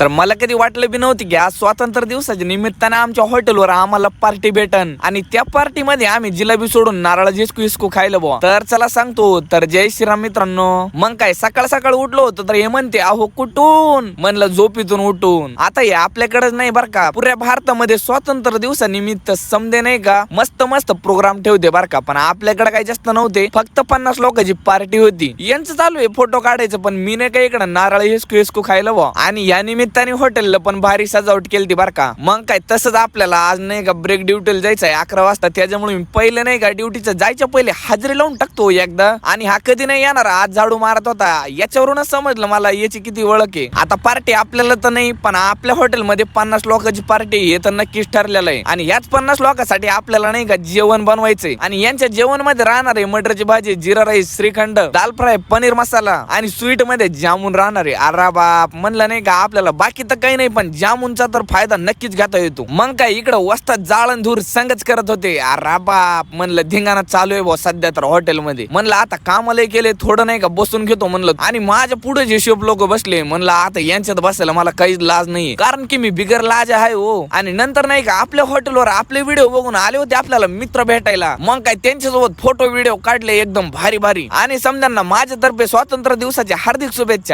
तर मला कधी वाटलं बी नव्हती की आज स्वातंत्र्य दिवसाच्या निमित्ताने आमच्या हॉटेलवर आम्हाला पार्टी भेटन. आणि त्या पार्टी मध्ये आम्ही जिलाबी सोडून नारळ हिसकू हिसकू खायला बुवा. तर चला सांगतो तर जय श्रीराम मित्रांनो. मग काय सकाळ सकाळ उठलो होतो तर हे म्हणते अहो कुठून? म्हणलं झोपीतून उठून. आता हे आपल्याकडेच नाही बर का. पुऱ्या भारतामध्ये स्वातंत्र्य दिवसानिमित्त समजे नाही का मस्त मस्त प्रोग्राम ठेवते बर का. पण आपल्याकडे काही जास्त नव्हते. फक्त पन्नास लोकांची पार्टी होती. यांचं चालू आहे फोटो काढायचं पण मी नाही का इकडं नारळ हिसकू हिसकू खायला बुवा. आणि या निमित्त निमित्ताने हॉटेलला पण भारी सजावट केली बर का. मग काय तसंच आपल्याला आज नाही का ब्रेक ड्युटीला जायचं आहे अकरा वाजता. त्याच्यामुळे मी पहिले नाही का ड्युटीचं जायच्या पहिले हाजरी लावून टाकतो एकदा. आणि हा कधी नाही येणार आज झाडू मारत होता. याच्यावरूनच समजलं मला याची किती ओळख आहे. आता पार्टी आपल्याला तर नाही पण आपल्या हॉटेलमध्ये पन्नास लोकांची पार्टी हे तर नक्कीच ठरलेलं आहे. आणि याच पन्नास लोकांसाठी आपल्याला नाही का जेवण बनवायचंय. आणि यांच्या जेवणमध्ये राहणार आहे मटरची भाजी जिरा राईस श्रीखंड दाल फ्राय पनीर मसाला. आणि स्वीटमध्ये जामून राहणार आहे. अरा बाप म्हणलं नाही का आपल्याला बाकी तर काही नाही पण जामुनचा तर फायदा नक्कीच घेता येतो. मग काय इकडं वस्तात जाळण धूर संगच करत होते. अरे बाप म्हणलं धिंगाणा चालू आहे बुवा सध्या तर हॉटेलमध्ये. म्हणलं आता कामाला केले थोडं नाही का बसून घेतो म्हणलं. आणि माझ्या पुढे जे शोप लोक बसले म्हणलं आता यांच्यात बसायला मला काहीच लाज नाही कारण की मी बिगर लाज आहे हो. आणि नंतर नाही का आपल्या हॉटेलवर आपले व्हिडिओ बघून आले होते आपल्याला मित्र भेटायला. मग काय त्यांच्यासोबत फोटो व्हिडिओ काढले एकदम भारी भारी आणि समजांना माझ्यातर्फे स्वातंत्र्य दिवसाच्या हार्दिक शुभेच्छा.